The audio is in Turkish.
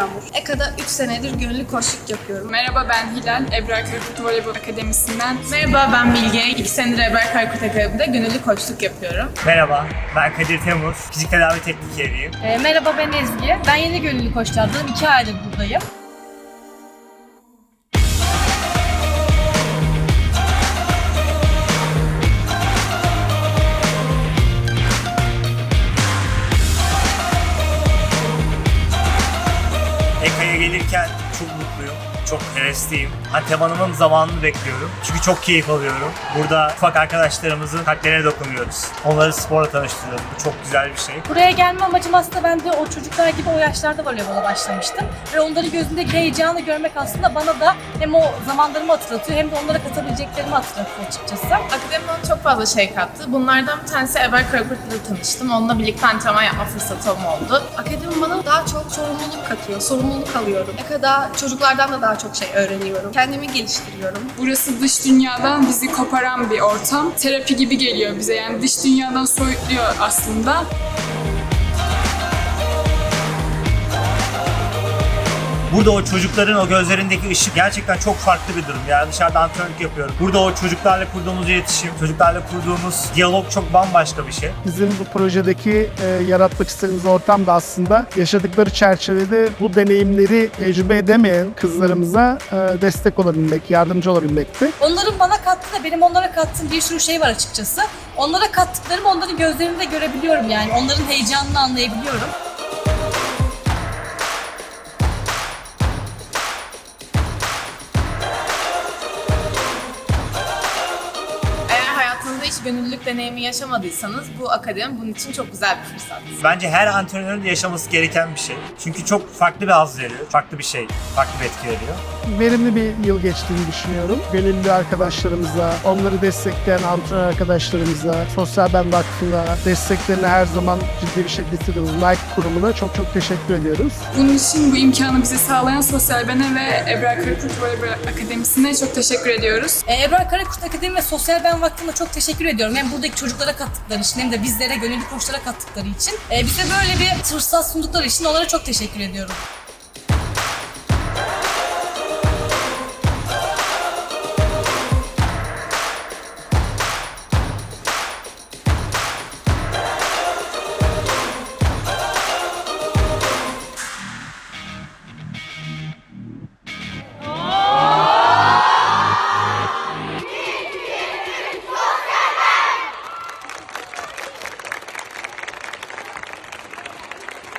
Yağmur. EKA'da 3 senedir gönüllü koçluk yapıyorum. Merhaba ben Hilal, Ebrar Karakurt Voleybol Akademisi'nden. Merhaba ben Bilge. İki senedir Eber Kaykurt Akademi'de gönüllü koçluk yapıyorum. Merhaba, ben Kadir Temmuz. Fizik tedavi teknikeriyim. E, merhaba ben Ezgi. Ben yeni gönüllü koçlardım. İki aydır buradayım. Gelirken çok mutluyum, çok hevesliyim. Antrenmanımın zamanını bekliyorum. Çünkü çok keyif alıyorum. Burada ufak arkadaşlarımızın kalplerine dokunuyoruz. Onları sporla tanıştırıyoruz. Bu çok güzel bir şey. Buraya gelme amacım aslında ben de o çocuklar gibi o yaşlarda voleybola başlamıştım. Ve onların gözündeki heyecanı görmek aslında bana da hem o zamanlarımı hatırlatıyor hem de onlara katabileceklerimi hatırlatıyor açıkçası. Akademi bana çok fazla şey kattı. Bunlardan bir tanesi Eber Karakurt'la tanıştım. Onunla birlikte antrenman yapma fırsatım oldu. Akademi bana daha çok sorumluluk katıyor. Sorumluluk alıyorum. EKA'da çocuklardan da daha çok şey öğreniyorum. Kendimi geliştiriyorum. Burası dış dünyadan bizi koparan bir ortam. Terapi gibi geliyor bize yani dış dünyadan soyutluyor aslında. Burada o çocukların o gözlerindeki ışık gerçekten çok farklı bir durum. Yani dışarıda antrenörlük yapıyorum. Burada o çocuklarla kurduğumuz iletişim, çocuklarla kurduğumuz diyalog çok bambaşka bir şey. Bizim bu projedeki e, yaratmak istediğimiz ortam da aslında yaşadıkları çerçevede bu deneyimleri tecrübe edemeyen kızlarımıza e, destek olabilmek, yardımcı olabilmekti. Onların bana kattığı da benim onlara kattığım bir sürü şey var açıkçası. Onlara kattıklarımı onların gözlerinde görebiliyorum yani. Onların heyecanını anlayabiliyorum. Hiç gönüllülük deneyimi yaşamadıysanız bu akademi bunun için çok güzel bir fırsat. Bence her antrenörün de yaşaması gereken bir şey. Çünkü çok farklı bir haz veriyor. Farklı bir şey, farklı bir etki veriyor. Verimli bir yıl geçtiğini düşünüyorum. Gönüllü arkadaşlarımıza, onları destekleyen antrenör arkadaşlarımıza, Sosyal Ben Vakfı'na, desteklerini her zaman ciddi bir şekilde hissediyoruz. Nike kurumuna çok çok teşekkür ediyoruz. Bunun için bu imkanı bize sağlayan Sosyal Bene ve Ebrar Karakurt Voleybol Akademisi'ne çok teşekkür ediyoruz. E, Ebrar Karakurt Akademi ve Sosyal Ben Vakfı'na çok teşekkür ediyorum. Hem buradaki çocuklara kattıkları için hem de bizlere gönüllü koçlara kattıkları için. E, bize böyle bir fırsat sundukları için onlara çok teşekkür ediyorum.